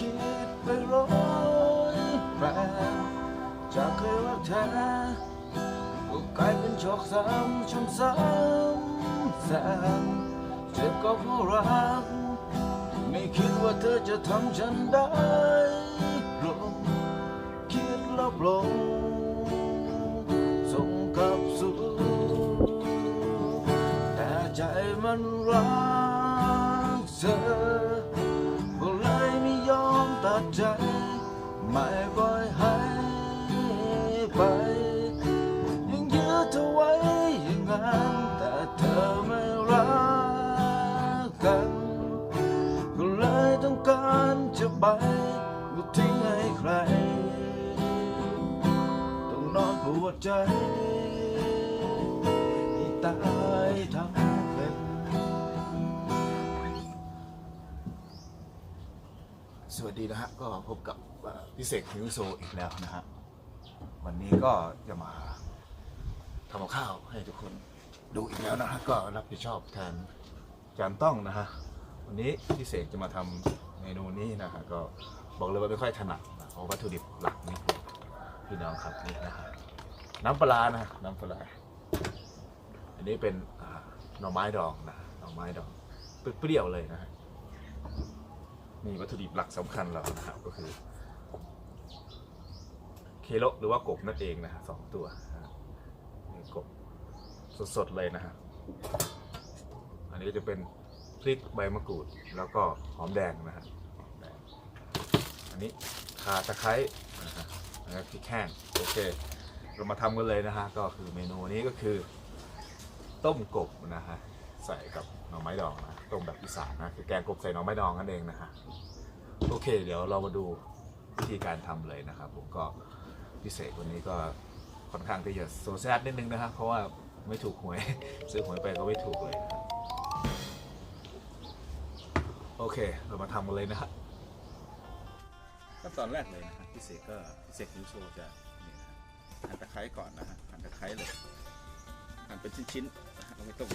คิดไปร้อยแปดจากเคยรักแท้ก็กลายเป็นโชคซ้ำช้ำซ้ำแสนเจ็บก็เพราะรัก ไม่คิดว่าเธอจะทำฉันได้ลงคิดลบลงส่งกลับสู่แต่ใจมันรักเธอ ไม่ปล่อยให้ไป ยังยืดเธอไว้อย่างนั้น แต่เธอไม่รักกัน ก็เลยต้องการจะไปก็ทิ้งให้ใคร ต้องนอนปวดใจให้ตาย วัสดีนะฮะก็พบกับพิเศษฮิวโซอีกแล้วนะฮะวันนี้ก็จะมาทำข้าวให้ทุกคนดูอีกแล้วนะฮะก็รับผิดชอบแทนจานต้องนะฮะวันนี้พิเศษจะมาทำเมนูนี้นะฮะก็บอกเลยว่าไม่ค่อยถนัดนะเพราะวัตถุดิบหลักนี่พี่น้องครับนี่นะฮะน้ำปลานะน้ำปลาอันนี้เป็นหน่อไม้ดองนะหน่อไม้ดองเปรี้ยวเลยนะฮะ นี่วัตถุดิบหลักสำคัญเรานะครับก็คือ เคโลหรือว่ากบนั่นเองนะฮะสองตัวนี่กบสดๆเลยนะฮะอันนี้ก็จะเป็นพริกใบมะกรูดแล้วก็หอมแดงนะฮะอันนี้ข่าตะไคร้นะฮะแล้วพริกแห้งโอเค เรามาทำกันเลยนะฮะก็คือเมนูนี้ก็คือ ต้มกบนะฮะ ใส่กับหน่อไม้ดองนะต้มแบบอีสานนะคือแกงกบใส่หน่อไม้ดองนั่นเองนะฮะโอเค เดี๋ยวเรามาดูวิธีการทำเลยนะครับผมก็พิเศษวันนี้ก็ค่อนข้างที่จะโซแซดนิดนึงนะครับเพราะว่าไม่ถูกหวยซื้อหวยไปก็ไม่ถูกเลยนะโอเค เรามาทำกันเลยนะฮะขั้นตอนแรกเลยนะฮะพิเศษก็พิเศษยูโซจะนี่นะหั่นตะไคร้ก่อนนะฮะหั่นตะไคร้เลยหั่นเป็นชิ้นๆเราไม่ต้อง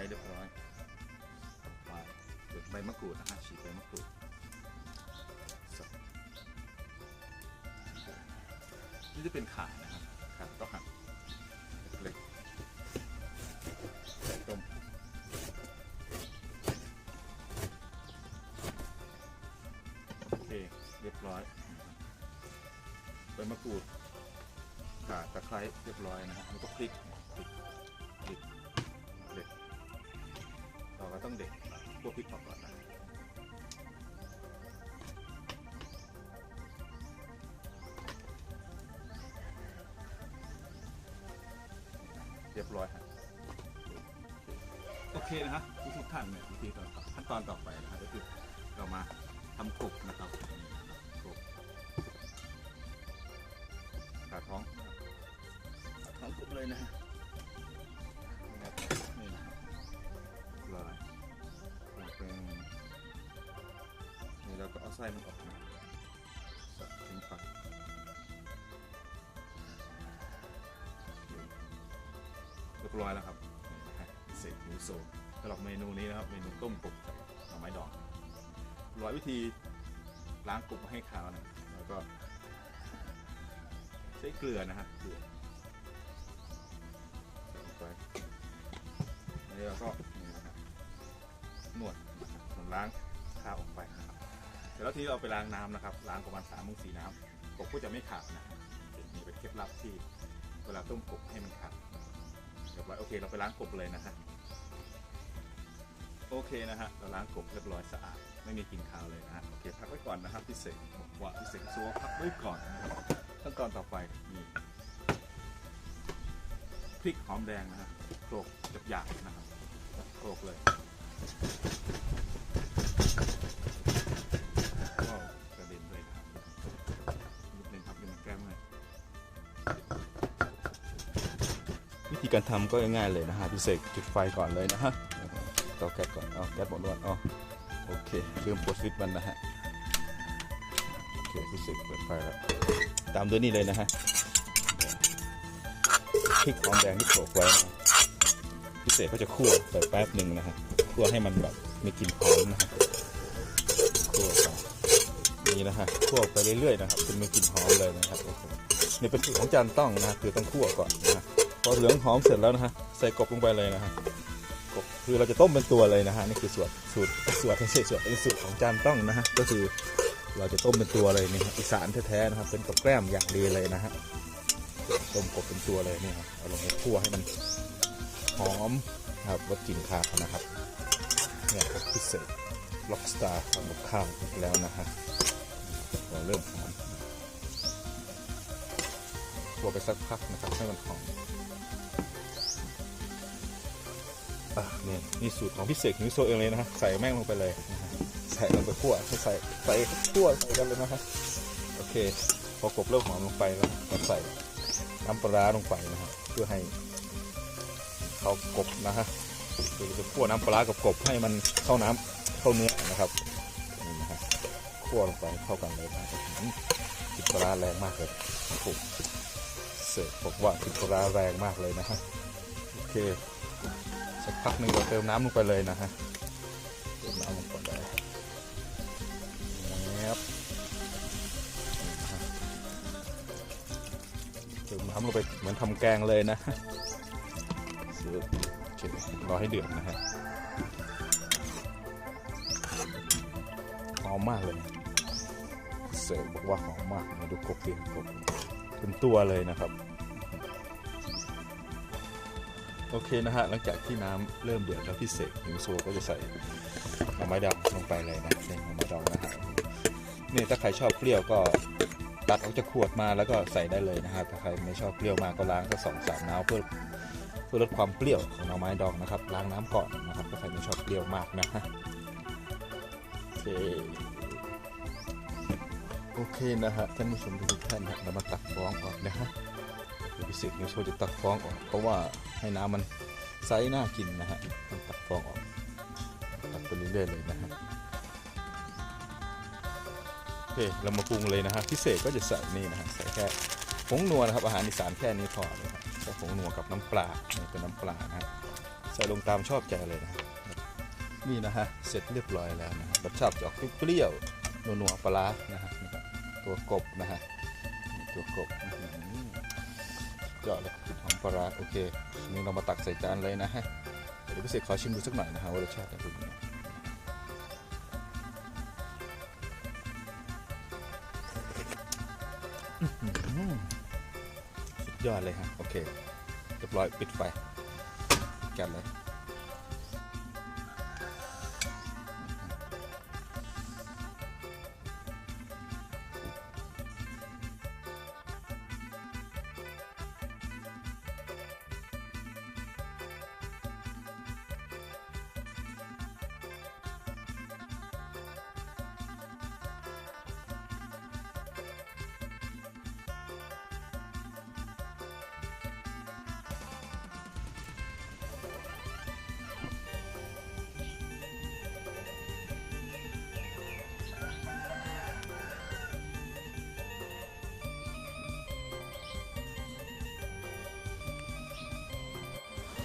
ช้เรียบร้อยมาเด็ดใบมะกรูดนะฮะฉีกใบมะกรูดนี่จะเป็นขานะครับขาก็หั่นเล็กๆใส่ต้มโอเคเรียบร้อยใบมะกรูดข่าตะไคร้เรียบร้อยนะฮะแล้วก็พริก ต้องเด็ดพวกพริกออกก่อนนะเรียบร้อยฮะโอเคนะฮะทุกทุกๆท่านเนี่ยวิธีต่อขั้นตอนต่อไปนะฮะก็คือเรามาทำกบนะครับนี่นะครับกบผ่าท้องนะครับผ่าท้องกบเลยนะฮะ ไส้มันออกมาสับทิ้งไปเรียบร้อยแล้วครับเสร็จหมูโซสำหรับเมนูนี้นะครับ เมนูต้มกบกับหน่อไม้ดองร้อยวิธีล้างกบให้ขาวนะแล้วก็ ใช้เกลือนะฮะเกลือใส่ลงไปแล้วเราก็นี่นะครับนวดนะครับนวดล้างขาวออกไป นะครับเสร็จแล้วทีนี้เราไปล้างน้ำนะครับล้างประมาณสามถึงสี่น้ำกบก็จะไม่ขาวนะนี่เป็นเคล็ดลับที่เวลาต้มกบให้มันขาวเรียบร้อยโอเค เราไปล้างกบเลยนะฮะโอเคนะฮะเราล้างกบเรียบร้อยสะอาดไม่มีกลิ่นคาวเลยนะฮะโอเคพักไว้ก่อนนะครับพิเศษบอกว่าพิเศษซัวพักไว้ก่อนนะครับขั้นตอนต่อไปมีพริกหอมแดงนะฮะโขลกหยาบๆนะครับโขลกเลย การทำก็ง่ายเลยนะฮะพิเศษจุดไฟก่อนเลยนะฮะต่อแก๊สก่อนเอาแก๊สหมดแล้วเอาโอเคลืมปลดสวิตช์มันนะฮะโอเคพิเศษเปิดไฟแล้วตามด้วยนี่เลยนะฮะพริกหอมแดงที่โขลกไว้นะพิเศษก็จะคั่วไปแป๊บหนึ่งนะฮะคั่วให้มันแบบมีกลิ่นหอมนะฮะคั่วไปนี่นะฮะคั่วไปเรื่อยๆนะครับจนมีกลิ่นหอมเลยนะครับโอ้โหนี่เป็นสูตรของจานต้องนะฮะคือต้องคั่วก่อนนะฮะ พอเหลืองหอมเสร็จแล้วนะฮะใส่กบลงไปเลยนะฮะกบคือเราจะต้มเป็นตัวเลยนะฮะนี่คือสูตรสูตรสูตรไม่ใช่สูตรเป็นสูตรของจานต้องนะฮะก็คือเราจะต้มเป็นตัวเลยนี่อีสานแท้ๆนะครับเป็นกับแกล้มอย่างดีเลยนะฮะต้มกบเป็นตัวเลยนี่ครับเอาลงไปคั่วให้มันหอมนะครับรสกลิ่นคาวนะครับเนี่ยครับพิเศษล็อกสตาร์ทำกับข้าวอีกแล้วนะฮะเราเริ่มหอม คั่วไปสักพักนะครับให้มันหอมอะนี่นี่สูตรของพิเศษของโซเองเลยนะฮะใส่แม่งลงไปเลยนะฮะใส่ลงไปคั่วใส่ใส่ใส่คั่วใส่กันเลยนะฮะโอเค พอกบเริ่มหอมลงไปแล้วก็ใส่น้ำปลาลงไปนะฮะเพื่อให้เขากบนะฮะคือจะคั่วน้ำปลากับกบให้มันเข้าน้ำเข้าเนื้อนะครับนี่นะฮะคั่วลงไปเข้ากันเลยนะอื้อหือกลินปลาแรงมากเลยโอ้โห เสร์ฟบอกว่ากลินปลาร้าแรงมากเลยนะฮะโอเคสักพักหนึ่งเราเติมน้ำลงไปเลยนะฮะเติมน้ำลงไปเลยครับเติมน้ำลงไปเหมือนทำแกงเลยนะโอเครอให้เดือดนะฮะหอมมากเลย เสิร์ฟบอกว่าหอมมากมาดูกบเดียกบ เป็นตัวเลยนะครับ โอเคนะฮะหลังจากที่น้ำเริ่มเดือดแล้วพี่เสกหิวโซก็จะใส่หน่อไม้ดำลงไปเลยนะใส่หน่อไม้ดำนะฮะนี่ถ้าใครชอบเปรี้ยวก็ตัดออกจากขวดมาแล้วก็ใส่ได้เลยนะฮะถ้าใครไม่ชอบเปรี้ยวมากก็ล้างก็สองสามน้ำเพื่อเพื่อลดความเปรี้ยวของหน่อไม้ดองนะครับ ล้างน้ำก่อนนะครับถ้าใครไม่ชอบเปรี้ยวมากนะฮะโอเค โอเคนะฮะท่านผู้ชมทุกท่านนะเรามาตักฟองออกนะฮะเดี๋ยวพิเศษนิวโชจะตักฟองออก เพราะว่าให้น้ำมันใสน่ากินนะฮะต้องตักฟองออก ตักไปเรื่อยๆเลยนะฮะโอเคเรามาปรุงเลยนะฮะพิเศษก็จะใส่นี่นะฮะใส่แค่ผงนัวนะครับอาหารอีสานแค่นี้พอเลยครับใส่ผงนัวกับน้ำปลานี่เป็นน้ำปลานะฮะใส่ลงตามชอบใจเลยนะฮะนี่นะฮะเสร็จเรียบร้อยแล้วนะรสชาติจะออกเปรี้ยวนัวๆปลานะฮะ ตัวกบนะฮะตัวกบอื้อหือยอดเลยกลิ่นหอมปลาโอเคนี้เรามาตักใส่จานเลยนะฮะเดี๋ยวพิเศษขอชิมดูสักหน่อยนะฮะว่ารสชาติเป็นยังไงสุดยอดเลยฮะโอเคเรียบร้อยปิดไฟกันเลย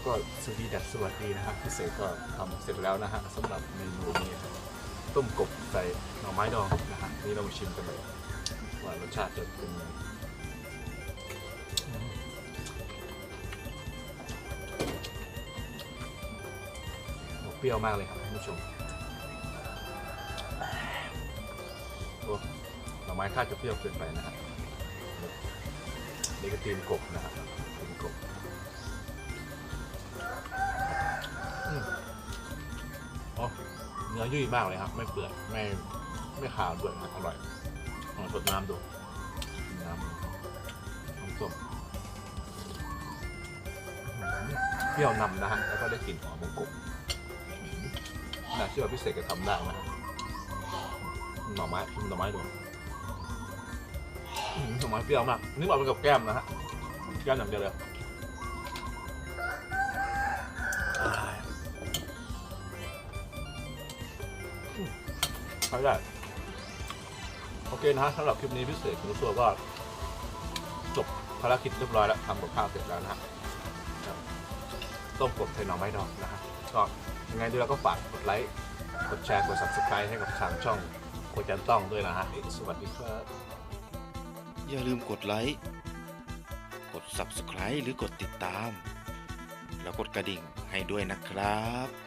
ก็สวีดัสสวัสดีนะครับพิเศษก็ทำเสร็จแล้วนะฮะสำหรับเมนูนี้ครับต้มกบใส่หน่อไม้ดองนะฮะนี่เรามาชิมกันเลยว่ารสชาติจะเป็นยังไงเปรี้ยวมากเลยครับท่านผู้ชมโอ้หน่อไม้ท่าจะเปรี้ยวเกินไปนะฮะนี่ก็ตีนกบนะฮะตีนกบ เนื้อยุ่ยมากเลยครับ ไม่เปื่อยไม่ไม่ขาวด้วยครับอร่อยลองสดน้ำดูน้ำน้ำส้มเปรี้ยวนำนะฮะแล้วก็ได้กลิ่นหอมของกบน่าเชื่อว่าพิเศษจะทำได้นะฮะหน่อไม้ชิมหน่อไม้ดูอื้อหือหน่อไม้เปรี้ยวมาก นี่บอกเป็นกับแก้มนะฮะแก้มอย่างเดียวเลย ช้ได้ โอเคนะฮะสำหรับคลิปนี้พิเศษคุณสึกว่าจบภารกิจเรียบร้อยแล้วทำกับข้าวเสร็จแล้วนะฮะต้มกบไทยหน่อไม้ดองนะครับก็ยังไงดูแล้วก็ฝากกดไลค์กดแชร์กด subscribe ให้กับทางช่องโคจันต้องด้วยนะฮะสวัสดีครับอย่าลืมกดไลค์กด Subscribe หรือกดติดตาม แล้วกดกระดิ่งให้ด้วยนะครับ